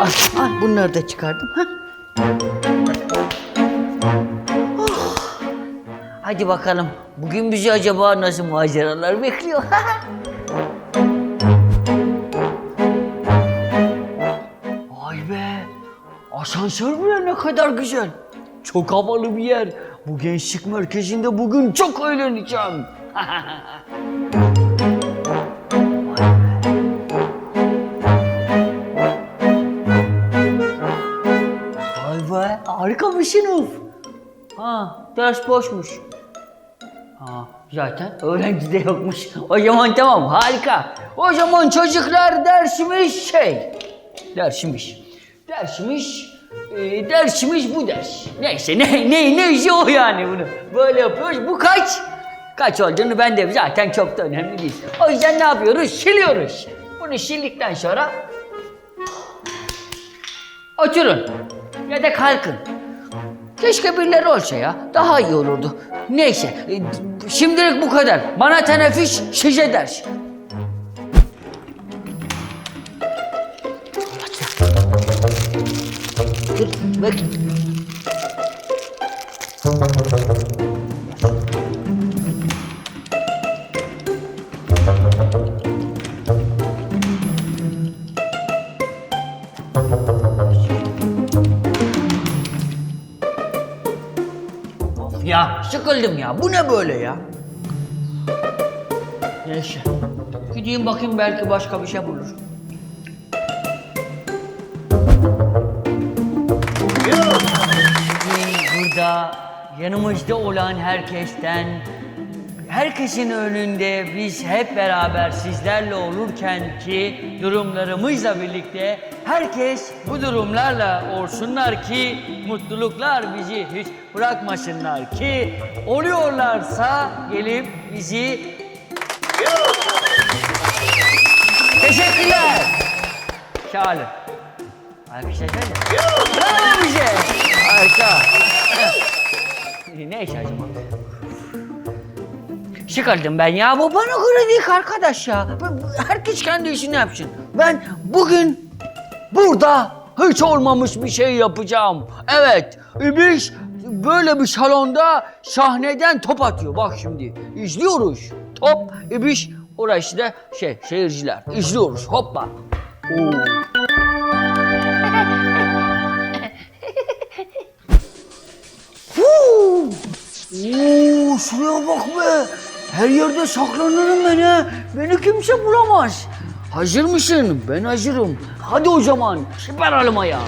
Al, al bunları da çıkardım. Ha? Oh. Hadi bakalım. Bugün bizi acaba nasıl maceralar bekliyor? Vay be! Asansör bile ne kadar güzel. Çok havalı bir yer. Bu gençlik merkezinde bugün çok eğleneceğim. sınıf. Ha ders boşmuş. Ha zaten öğrenci de yokmuş. O zaman tamam harika. O zaman çocuklar dersimiz şey. Dersimiz. Dersimiz e, dersimiz bu ders. Neyse ne ne neyse o yani bunu. Böyle yapıyoruz. Bu kaç? Kaç olduğunu ben de zaten çok da önemli değil. O yüzden ne yapıyoruz? Siliyoruz. Bunu sildikten sonra Oturun ya da kalkın. Keşke birileri olsa ya. Daha iyi olurdu. Neyse. e, Şimdilik bu kadar. Bana teneffüs size ders. Dur, bak. Sıkıldım ya. Bu ne böyle ya? Neyse. Gideyim bakayım belki başka bir şey bulur. Burada yanımızda olan herkesten, herkesin önünde biz hep beraber sizlerle olurken ki durumlarımızla birlikte herkes bu durumlarla olsunlar ki mutluluklar bizi hiç bırakmasınlar ki oluyorlarsa gelip bizi Teşekkürler. Olun. Alkışlar. Bravo bize. Harika. Neyse acaba. Sıkıldım ben ya. Bu bana göre değil arkadaş ya. Herkes kendi işini yapsın. Ben bugün burada hiç olmamış bir şey yapacağım. Evet. İbiş böyle bir salonda sahneden top atıyor. Bak şimdi izliyoruz. Top, İbiş orası da şey seyirciler. İzliyoruz. Hoppa. Oo. Oo, şuraya bak be. Her yerde saklanırım ben ha. Beni kimse bulamaz. Hazır mısın? Ben hazırım. Hadi o zaman. Süper almaya. Ya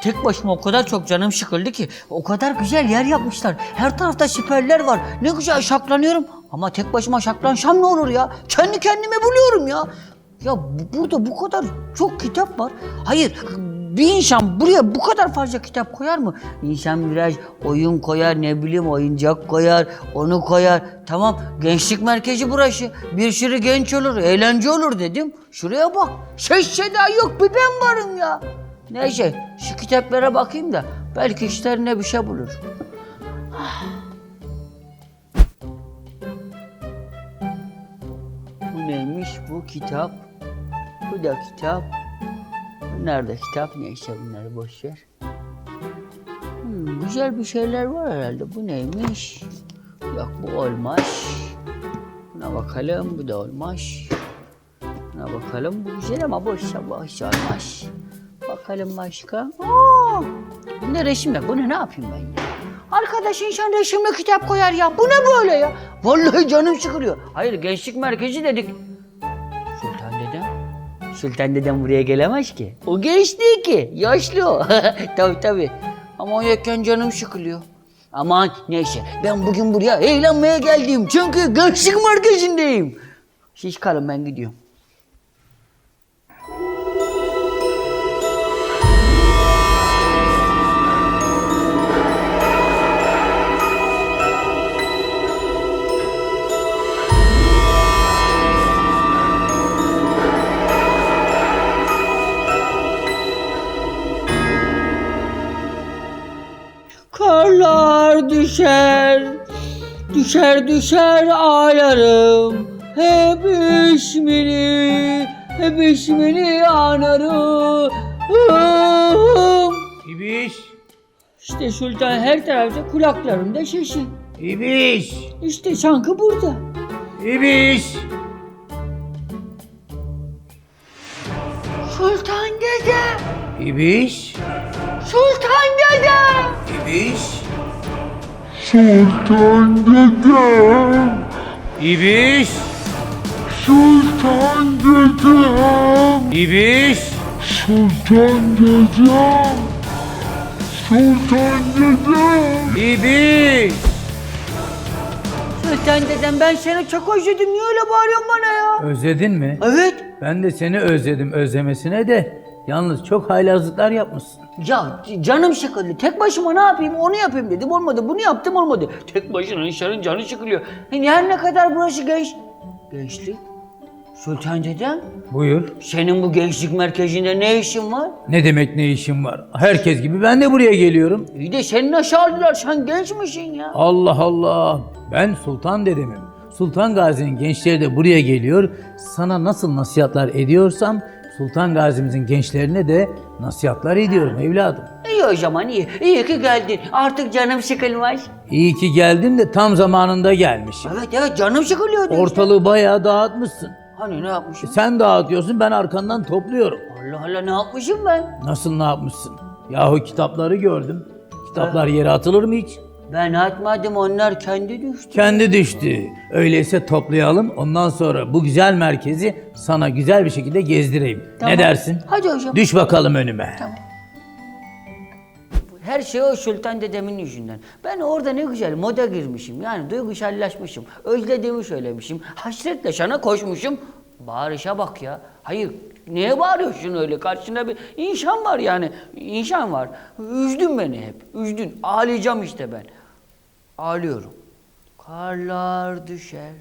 tek başıma o kadar çok canım sıkıldı ki o kadar güzel yer yapmışlar. Her tarafta siperler var. Ne güzel şaklanıyorum. Ama tek başıma şaklansam ne olur ya? Kendi kendime buluyorum ya. Ya bu- burada bu kadar çok kitap var. Hayır bir insan buraya bu kadar fazla kitap koyar mı? İnsan biraz oyun koyar, ne bileyim oyuncak koyar, onu koyar. Tamam gençlik merkezi burası. Bir sürü genç olur, eğlence olur dedim. Şuraya bak. Ses seda yok bir ben varım ya. Neyse şu kitaplara bakayım da belki işlerine bir şey bulur. Bu neymiş bu kitap? Bu da kitap. Bunlar da kitap neyse bunları boş ver. Hmm, güzel bir şeyler var herhalde. Bu neymiş? Yok bu olmaz. Buna bakalım bu da olmaz. Buna bakalım bu güzel ama boş boş olmaz. Bakalım başka. Aa, bunda resim yok. Bunu ne yapayım ben ya? Arkadaş insan resimli kitap koyar ya. Bu ne böyle ya? Vallahi canım sıkılıyor. Hayır gençlik merkezi dedik. Sultan dedem. Sultan dedem buraya gelemez ki. O genç değil ki. Yaşlı o. tabii tabii. Ama o yokken canım sıkılıyor. Aman neyse ben bugün buraya eğlenmeye geldim. Çünkü gençlik merkezindeyim. Siz kalın ben gidiyorum. Düşer, düşer düşer ağlarım. Hep ismini, hep ismini anarım. İbiş, İşte sultan her tarafta kulaklarımda şişi. İbiş, İşte şankı burada. İbiş. Sultan dede, İbiş, sultan dede. İbiş, Sultan dedem, İbiş, Sultan dedem, İbiş. Sultan dedem, Sultan dedem. İbiş. Sultan dedem ben seni çok özledim. Niye öyle bağırıyorsun bana ya? Özledin mi? Evet. Ben de seni özledim özlemesine de. Yalnız çok haylazlıklar yapmışsın. Ya canım sıkıldı. Tek başıma ne yapayım onu yapayım dedim. Olmadı. Bunu yaptım olmadı. Tek başına insanın canı sıkılıyor. Yani her ne kadar burası genç... Gençlik? Sultan dedem, Buyur. senin bu gençlik merkezinde ne işin var? Ne demek ne işin var? Herkes gibi ben de buraya geliyorum. İyi de seni aşağı aldılar. Sen gençmişsin ya. Allah Allah. Ben Sultan dedemim. Sultan Gazi'nin gençleri de buraya geliyor. Sana nasıl nasihatler ediyorsam Sultan Gazi'mizin gençlerine de nasihatler ediyorum evladım. İyi o zaman iyi. İyi ki geldin. Artık canım sıkılmaz. İyi ki geldim de tam zamanında gelmişim. Evet evet canım sıkılıyordu. Ortalığı bayağı dağıtmışsın. Hani ne yapmışım? Sen dağıtıyorsun ben arkandan topluyorum. Allah Allah ne yapmışım ben? Nasıl ne yapmışsın? Yahu kitapları gördüm. Kitaplar yere atılır mı hiç? Ben atmadım onlar kendi düştü. Kendi düştü. Öyleyse toplayalım. Ondan sonra bu güzel merkezi sana güzel bir şekilde gezdireyim. Tamam. Ne dersin? Hadi hocam. Düş bakalım önüme. Her şey o Sultan dedemin yüzünden. Ben orada ne güzel moda girmişim. Yani duygusallaşmışım. Özlediğimi söylemişim. Hasretle sana koşmuşum. Bağırışa bak ya. Hayır neye bağırıyorsun öyle? Karşında bir insan var yani. İnsan var. Üzdün beni hep. Üzdün. Ağlayacağım işte ben. Ağlıyorum. Karlar düşer.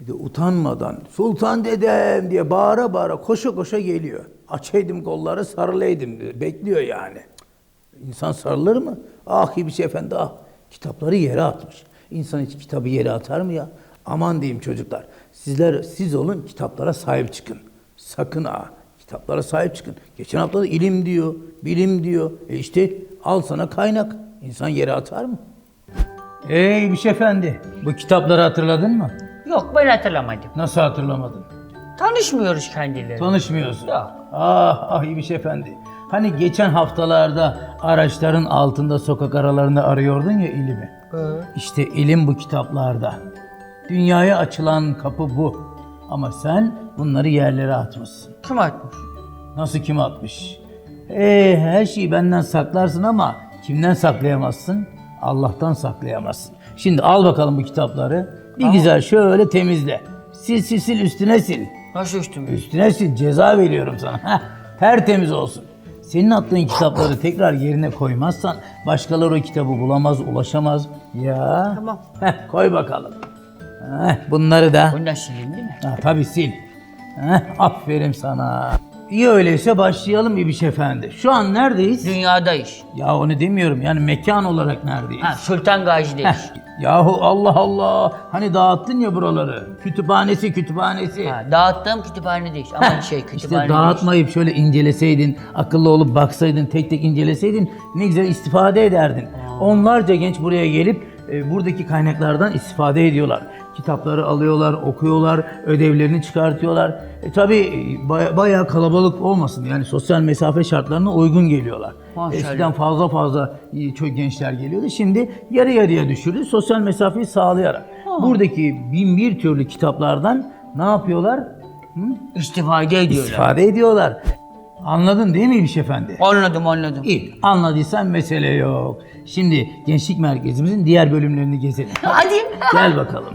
Bir de utanmadan Sultan dedem diye bağıra bağıra koşa koşa geliyor. Açaydım kolları sarılaydım diyor. Bekliyor yani. İnsan sarılır mı? Ah İbiş Efendi ah. Kitapları yere atmış. İnsan hiç kitabı yere atar mı ya? Aman diyeyim çocuklar. Sizler siz olun kitaplara sahip çıkın. Sakın ha. Kitaplara sahip çıkın. Geçen hafta da ilim diyor, bilim diyor. E işte al sana kaynak. İnsan yere atar mı? Ey İbiş Efendi, bu kitapları hatırladın mı? Yok ben hatırlamadım. Nasıl hatırlamadın? Tanışmıyoruz kendileri. Tanışmıyorsun. Yok. Ah ah İbiş Efendi. Hani geçen haftalarda araçların altında sokak aralarında arıyordun ya ilimi. İşte ilim bu kitaplarda. Dünyaya açılan kapı bu. Ama sen bunları yerlere atmışsın. Kim atmış? Nasıl kim atmış? Ee, her şeyi benden saklarsın ama kimden saklayamazsın? Allah'tan saklayamazsın. Şimdi al bakalım bu kitapları. Bir güzel şöyle temizle. Sil sil sil üstüne sil. Nasıl üstüme? Üstüne sil ceza veriyorum sana. Heh, tertemiz olsun. Senin attığın kitapları tekrar yerine koymazsan başkaları o kitabı bulamaz, ulaşamaz. Ya. Tamam. Heh, koy bakalım. Heh, bunları da. Sileyim değil mi? Ha, tabii sil. Heh, aferin sana. İyi öyleyse başlayalım İbiş Efendi. Şu an neredeyiz? Dünyadayız. Ya onu demiyorum yani mekan olarak neredeyiz? Ha Sultan Gazi'deyiz. Yahu Allah Allah. Hani dağıttın ya buraları. Kütüphanesi kütüphanesi. Ha, dağıttığım kütüphanedeyiz. Ama şey İşte kütüphane dağıtmayıp şöyle inceleseydin, akıllı olup baksaydın, tek tek inceleseydin ne güzel istifade ederdin. Onlarca genç buraya gelip e, buradaki kaynaklardan istifade ediyorlar. Kitapları alıyorlar, okuyorlar, ödevlerini çıkartıyorlar. E tabi bayağı kalabalık olmasın yani sosyal mesafe şartlarına uygun geliyorlar. Maşallah. Eskiden fazla fazla e, çok gençler geliyordu. Şimdi yarı yarıya düşürdü sosyal mesafeyi sağlayarak. Buradaki bin bir türlü kitaplardan ne yapıyorlar? İstifade ediyorlar. İstifade ediyorlar. Anladın değil mi İbiş Efendi? Anladım anladım. İyi. Anladıysan mesele yok. Şimdi gençlik merkezimizin diğer bölümlerini gezelim. Hadi. Gel bakalım.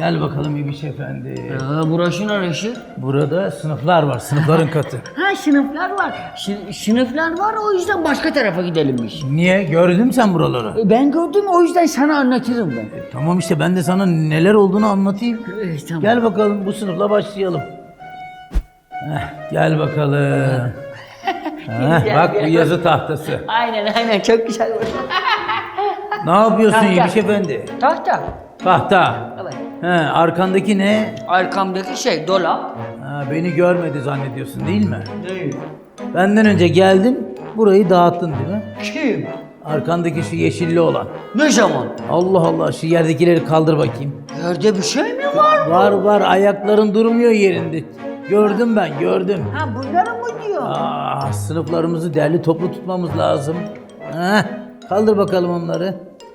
Gel bakalım İbiş Efendi. Aa, burası neresi? Burada sınıflar var, sınıfların katı. Ha sınıflar var. Şı- sınıflar var o yüzden başka tarafa gidelim biz. Niye? Gördün mü sen buraları? E, Ben gördüm o yüzden sana anlatırım ben. Tamam işte ben de sana neler olduğunu anlatayım. Evet, tamam. Gel bakalım bu sınıfla başlayalım. Heh, gel bakalım. Heh, bak bu yazı tahtası. Aynen aynen çok güzel oldu. Ne yapıyorsun Tahta. İbiş Efendi? Tahta. Tahta. Evet. He, arkandaki ne? Arkamdaki şey dolap. Ha, beni görmedi zannediyorsun değil mi? Değil. Benden önce geldin, burayı dağıttın değil mi? Kim? Arkandaki şu yeşilli olan. Ne zaman? Allah Allah şu yerdekileri kaldır bakayım. Yerde bir şey mi var? Var var ayakların durmuyor yerinde. Gördüm ben gördüm. Ha bunları mı diyor? Ah sınıflarımızı derli toplu tutmamız lazım. Heh, kaldır bakalım onları.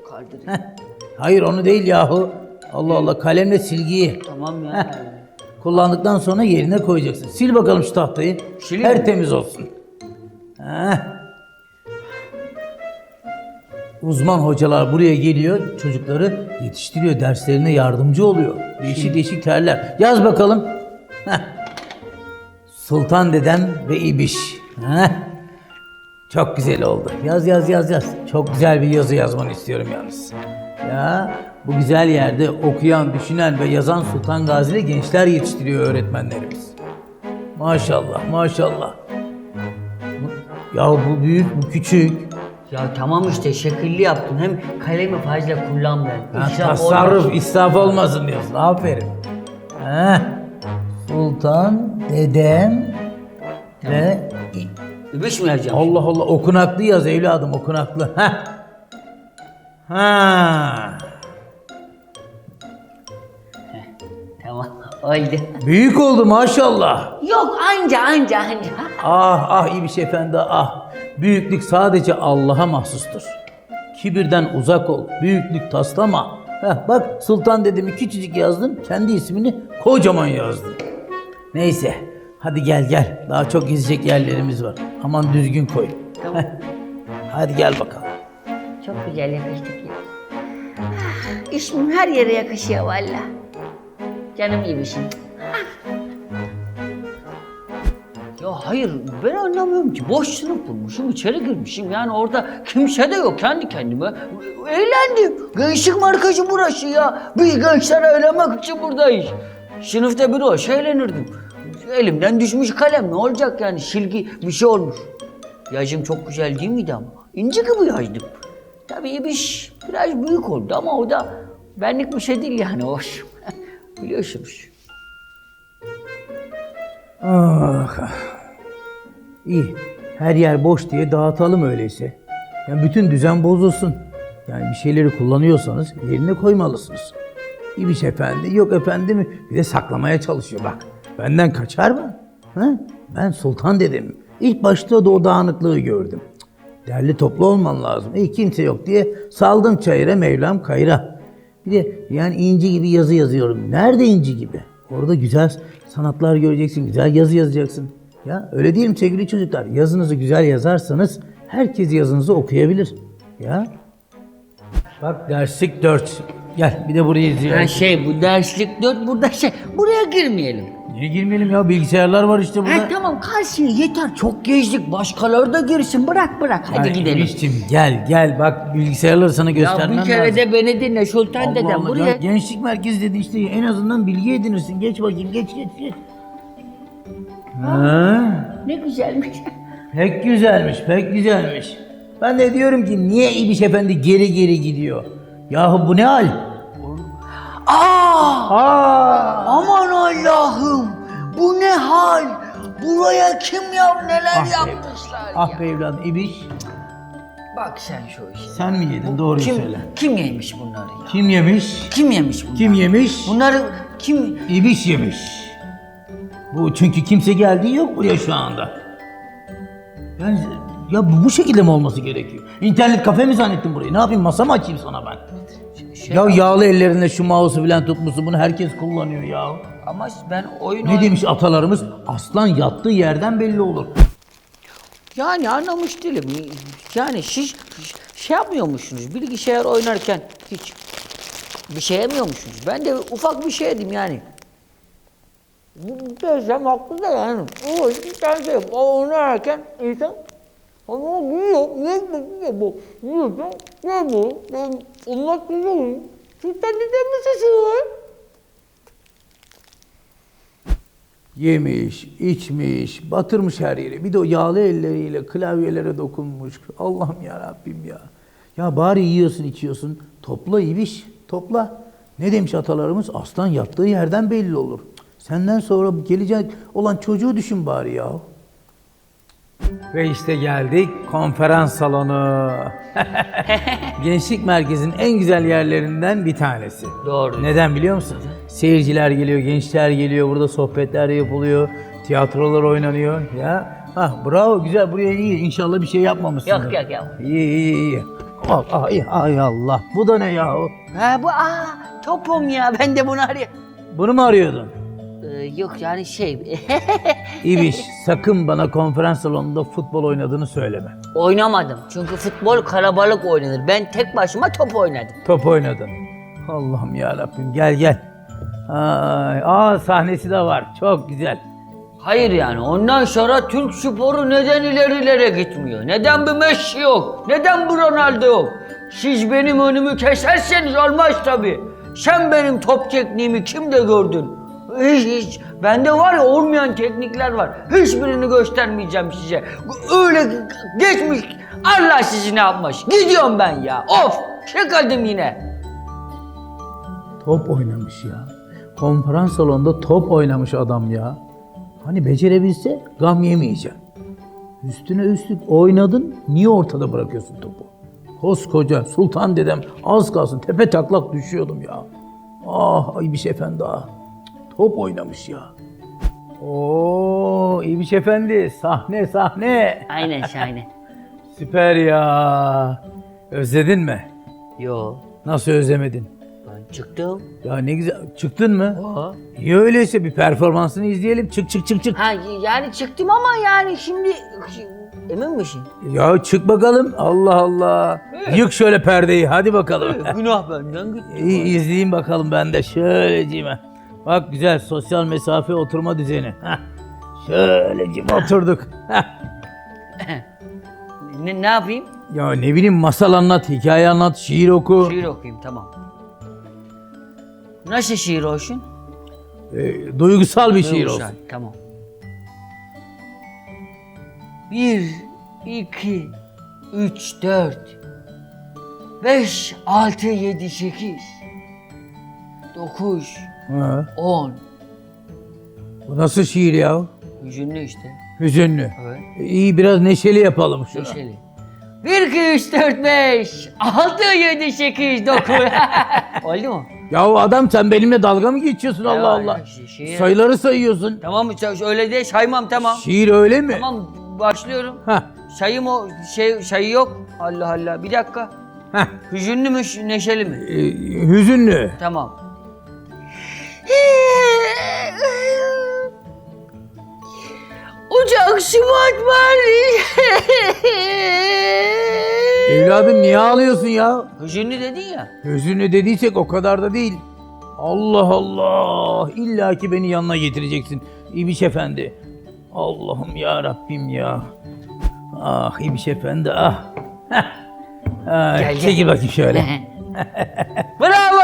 Kaldırayım. Heh. Hayır onu değil yahu. Allah Allah kalemle silgiyi. Tamam ya. Kullandıktan sonra yerine koyacaksın. Sil bakalım şu tahtayı. Sileyim mi? Tertemiz olsun. Heh. Uzman hocalar buraya geliyor, çocukları yetiştiriyor, derslerine yardımcı oluyor. Değişik değişik terler. Yaz bakalım. Heh. Sultan dedem ve İbiş. Heh. Çok güzel oldu. Yaz yaz yaz yaz. Çok güzel bir yazı yazmanı istiyorum yalnız. Ya bu güzel yerde okuyan, düşünen ve yazan Sultan Gazi'li gençler yetiştiriyor öğretmenlerimiz. Maşallah, maşallah. Ya bu büyük, bu küçük. Ya tamam işte şekilli yaptım. Hem kalemi fazla kullanma. Ha, İsraf tasarruf, olmasın. israf olmasın diyorsun. Aferin. Heh. Sultan, dedem ve... Übüş mü yazacağım? Allah Allah okunaklı yaz evladım okunaklı. Heh. Ha. Tamam. Oldu. Büyük oldu maşallah. Yok anca anca anca. Ah ah İbiş Efendi ah. Büyüklük sadece Allah'a mahsustur. Kibirden uzak ol. Büyüklük taslama. Heh, bak Sultan dedemi küçücük yazdın. Kendi ismini kocaman yazdın. Neyse. Hadi gel gel. Daha çok gezecek yerlerimiz var. Aman düzgün koy. Tamam. Heh. Hadi gel bakalım. Çok güzel yakıştık ya. Ah, İsmim her yere yakışıyor valla. Canım gibisin. Ya hayır ben anlamıyorum ki boş sınıf bulmuşum içeri girmişim yani orada kimse de yok kendi kendime eğlendim. Gençlik markacı burası ya. Biz gençler eğlenmek için buradayız. Sınıfta bir hoş eğlenirdim. Elimden düşmüş kalem ne olacak yani silgi bir şey olmuş. Yazım çok güzel değil miydi ama? İnci gibi yazdım. Tabii bir biraz büyük oldu ama o da benlik bir şey değil yani hoş. Biliyorsunuz. Ah. İyi. Her yer boş diye dağıtalım öyleyse. Yani bütün düzen bozulsun. Yani bir şeyleri kullanıyorsanız yerine koymalısınız. İbiş efendi, yok efendim bir de saklamaya çalışıyor bak. Benden kaçar mı? Ha? Ben sultan dedim. İlk başta da o dağınıklığı gördüm. Derli toplu olman lazım. E kimse yok diye saldım çayıra Mevlam kayra. Bir de yani inci gibi yazı yazıyorum. Nerede inci gibi? Orada güzel sanatlar göreceksin, güzel yazı yazacaksın. Ya öyle değil mi sevgili çocuklar? Yazınızı güzel yazarsanız herkes yazınızı okuyabilir. Ya. Bak derslik 4. Gel bir de burayı izleyelim. Ha şey bu derslik dört burada şey buraya girmeyelim. Niye girmeyelim ya? Bilgisayarlar var işte burada. Ha tamam kalsın yeter çok gezdik başkaları da girsin bırak bırak hadi Ya gidelim. İbriş'cim, gel gel bak bilgisayarları sana Ya göstermem bir kere lazım. de beni dinle Sultan Allah dedem Allah, buraya. ya gençlik merkezi dedi işte en azından bilgi edinirsin. Geç bakayım geç geç geç. Ha, Ne güzelmiş. pek güzelmiş pek güzelmiş. Ben de diyorum ki niye İbiş Efendi geri geri gidiyor? Yahu bu ne hal? Aa! Aa! Aman hal? Buraya kim ya neler Ah be, yapmışlar ah ya. be evladım İbiş. Bak sen şu işe. Sen mi yedin? Doğruyu Kim, söyle. kim yemiş bunları ya? Kim yemiş? Kim yemiş bunları? Kim yemiş? Bunları kim... İbiş yemiş. Bu çünkü kimse geldiği yok buraya şu anda. Yani ya bu, bu şekilde mi olması gerekiyor? İnternet kafe mi zannettin burayı? Ne yapayım masa mı açayım sana ben? Şey, Ya yağlı ellerinde şu mouse'u bilen tutmuşsun bunu herkes kullanıyor ya. Ama ben oyun Ne demiş atalarımız? Aslan yattığı yerden belli olur. Yani anlamış değilim. Yani siz şey yapmıyormuşsunuz. Bilgisayar oynarken hiç bir şey yemiyormuşsunuz. Ben de ufak bir şey yedim yani. Teyzem haklı da yani. O tane şey. O oynarken insan ama yiyor, yiyor, yiyor bu. Yiyorsun, ne bu? Ben onlar yiyorum. Sizden de mi sesi? Yemiş, içmiş, batırmış her yeri. Bir de o yağlı elleriyle klavyelere dokunmuş. Allah'ım ya Rabbim ya. Ya bari yiyorsun, içiyorsun. Topla ibiş, topla. Ne demiş atalarımız? Aslan yattığı yerden belli olur. Senden sonra gelecek olan çocuğu düşün bari ya. Ve işte geldik konferans salonu. Gençlik merkezinin en güzel yerlerinden bir tanesi. Doğru. Neden biliyor musun? Seyirciler geliyor, gençler geliyor, burada sohbetler yapılıyor, tiyatrolar oynanıyor. Ya, ah bravo güzel buraya iyi. İnşallah bir şey yapmamışsındır. Yok, yok, yok. İyi iyi iyi. Al, ay, ay Allah. Bu da ne yahu? Ha bu aa topum ya ben de bunu arıyorum. Bunu mu arıyordun? Ee, yok yani şey İbiş, sakın bana konferans salonunda futbol oynadığını söyleme. oynamadım. Çünkü futbol kalabalık oynanır. Ben tek başıma top oynadım. Top oynadın. Allah'ım ya Rabbim gel gel. Ay, aa sahnesi de var. Çok güzel. Hayır yani ondan sonra Türk sporu neden ilerilere gitmiyor? Neden bir Messi yok? Neden bir Ronaldo yok? Siz benim önümü keserseniz olmaz tabii. Sen benim top tekniğimi kimde gördün? Hiç hiç. Bende var ya olmayan teknikler var. Hiçbirini göstermeyeceğim size. Öyle geçmiş. Allah sizi ne yapmış? Gidiyorum ben ya. Of! Çıkardım yine. Top oynamış ya. Konferans salonunda top oynamış adam ya. Hani becerebilse gam yemeyeceğim. Üstüne üstlük oynadın, niye ortada bırakıyorsun topu? Koskoca sultan dedem az kalsın tepe taklak düşüyordum ya. Ah İbiş Efendi ah. Top oynamış ya. Oo İbiş Efendi sahne sahne. Aynen şahane. Süper ya. Özledin mi? Yo. Nasıl özlemedin? Ben çıktım. Ya ne güzel. Çıktın mı? Aa. İyi öyleyse bir performansını izleyelim. Çık çık çık çık. Ha yani çıktım ama yani şimdi emin misin? Ya çık bakalım. Allah Allah. Yık şöyle perdeyi. Hadi bakalım. Günah benden gitti. İyi izleyeyim bakalım ben de. Şöyleciğime. Bak güzel sosyal mesafe oturma düzeni. Heh. Şöyleciğim oturduk. Ne, ne yapayım? Ya ne bileyim masal anlat, hikaye anlat, şiir oku. Şiir okuyayım tamam. Nasıl şiir olsun? Ee, duygusal bir şiir Duygusal, olsun. Tamam. Bir, iki, üç, dört, beş, altı, yedi, sekiz, dokuz, Ha. on. Bu nasıl şiir ya? Hüzünlü işte. Hüzünlü. Evet. İyi biraz neşeli yapalım şunu. Neşeli. 1, 2, 3, 4, 5, 6, 7, 8, 9. Oldu mu? Ya adam sen benimle dalga mı geçiyorsun Allah Ya, Allah? şi- şiir- Sayıları sayıyorsun. Tamam mı? Öyle de saymam tamam. Şiir öyle mi? Tamam başlıyorum. Heh. Sayım o şey sayı yok. Allah Allah. Bir dakika. Heh. Hüzünlü mü neşeli mi? Ee, hüzünlü. Tamam. Uçak Şubat var. Evladım niye ağlıyorsun ya? Hüzünlü dedin ya. Hüzünlü dediysek o kadar da değil. Allah Allah. İlla ki beni yanına getireceksin. İbiş Efendi. Allah'ım ya Rabbim ya. Ah İbiş Efendi ah. Heh. Ay, Gel, gel. çekil bakayım şöyle. Bravo.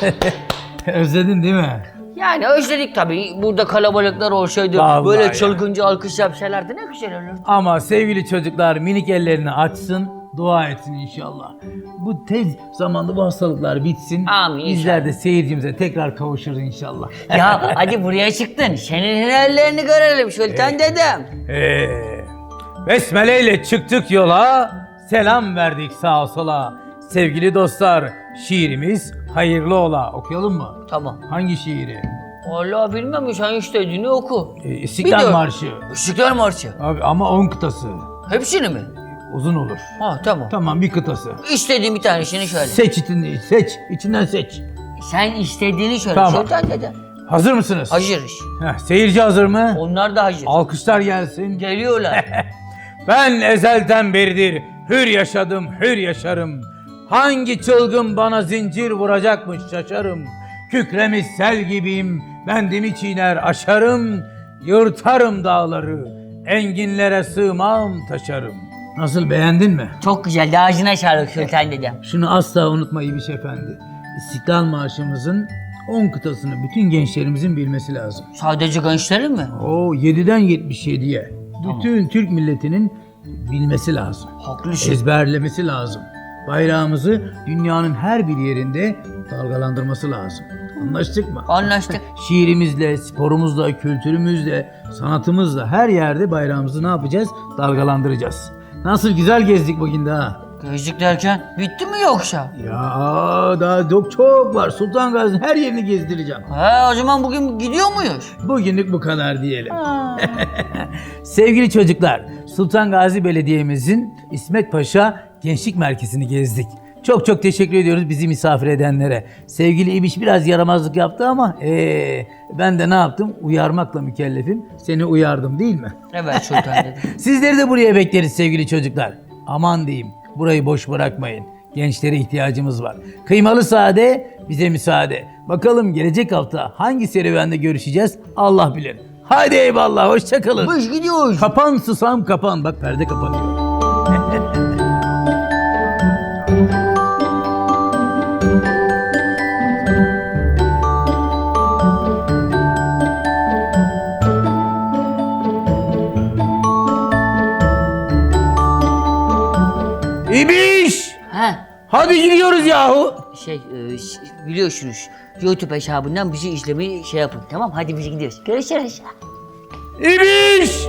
Özledin değil mi? Yani özledik tabii. Burada kalabalıklar olsaydı Vallahi böyle ya. çılgınca alkış yapsalardı ne güzel olurdu. Ama sevgili çocuklar minik ellerini açsın, dua etsin inşallah. Bu tez zamanda bu hastalıklar bitsin. Amin Bizler de seyircimize tekrar kavuşuruz inşallah. ya hadi buraya çıktın. Senin hünerlerini görelim Sultan dedem. Ee, besmele ile çıktık yola, Selam verdik sağa sola. Sevgili dostlar, şiirimiz hayırlı ola. Okuyalım mı? Tamam. Hangi şiiri? Vallahi bilmem sen istediğini oku. Ee, İstiklal Biliyorum. Marşı. İstiklal Marşı. Abi ama 10 kıtası. Hepsini mi? Uzun olur. Ha tamam. Tamam bir kıtası. İstediğin bir tanesini söyle. Seç içini, seç. içinden seç. Sen istediğini söyle. Tamam. Sultan dede. Hazır mısınız? Hazırız. Heh, seyirci hazır mı? Onlar da hazır. Alkışlar gelsin. Geliyorlar. Ben ezelden beridir hür yaşadım, hür yaşarım. Hangi çılgın bana zincir vuracakmış şaşarım. Kükremiş sel gibiyim, bendimi çiğner aşarım. Yırtarım dağları, enginlere sığmam taşarım. Nasıl beğendin mi? Çok güzel. Ağzına sağlık Sultan dedem. Şunu asla unutma İbiş Efendi. İstiklal Marşımızın 10 kıtasını bütün gençlerimizin bilmesi lazım. Sadece gençlerin mi? O 7'den 77'ye. Bütün Türk milletinin bilmesi lazım. Haklısın. ezberlemesi lazım. Bayrağımızı dünyanın her bir yerinde dalgalandırması lazım. Anlaştık mı? Anlaştık. Şiirimizle, sporumuzla, kültürümüzle, sanatımızla her yerde bayrağımızı ne yapacağız? Dalgalandıracağız. Nasıl güzel gezdik bugün de ha. Gözlük derken bitti mi yoksa? Ya daha çok çok var. Sultan Gazi'nin her yerini gezdireceğim. He o zaman bugün gidiyor muyuz? Bugünlük bu kadar diyelim. Sevgili çocuklar, Sultan Gazi Belediye'mizin İsmet Paşa Gençlik Merkezi'ni gezdik. Çok çok teşekkür ediyoruz bizi misafir edenlere. Sevgili İbiş biraz yaramazlık yaptı ama ee, ben de ne yaptım? Uyarmakla mükellefim. Seni uyardım değil mi? Evet Sultan dede. Sizleri de buraya bekleriz sevgili çocuklar. Aman diyeyim, burayı boş bırakmayın. Gençlere ihtiyacımız var. Kıymalı sade, bize müsaade. Bakalım gelecek hafta hangi serüvende görüşeceğiz Allah bilir. Haydi eyvallah, hoşçakalın. Biz gidiyoruz. Kapan susam kapan. Bak perde kapanıyor. İbiş! He. Hadi gidiyoruz yahu. Şey e, ş- biliyorsunuz YouTube hesabından bizi izlemeyi şey yapın tamam hadi biz gidiyoruz. Görüşürüz. İbiş!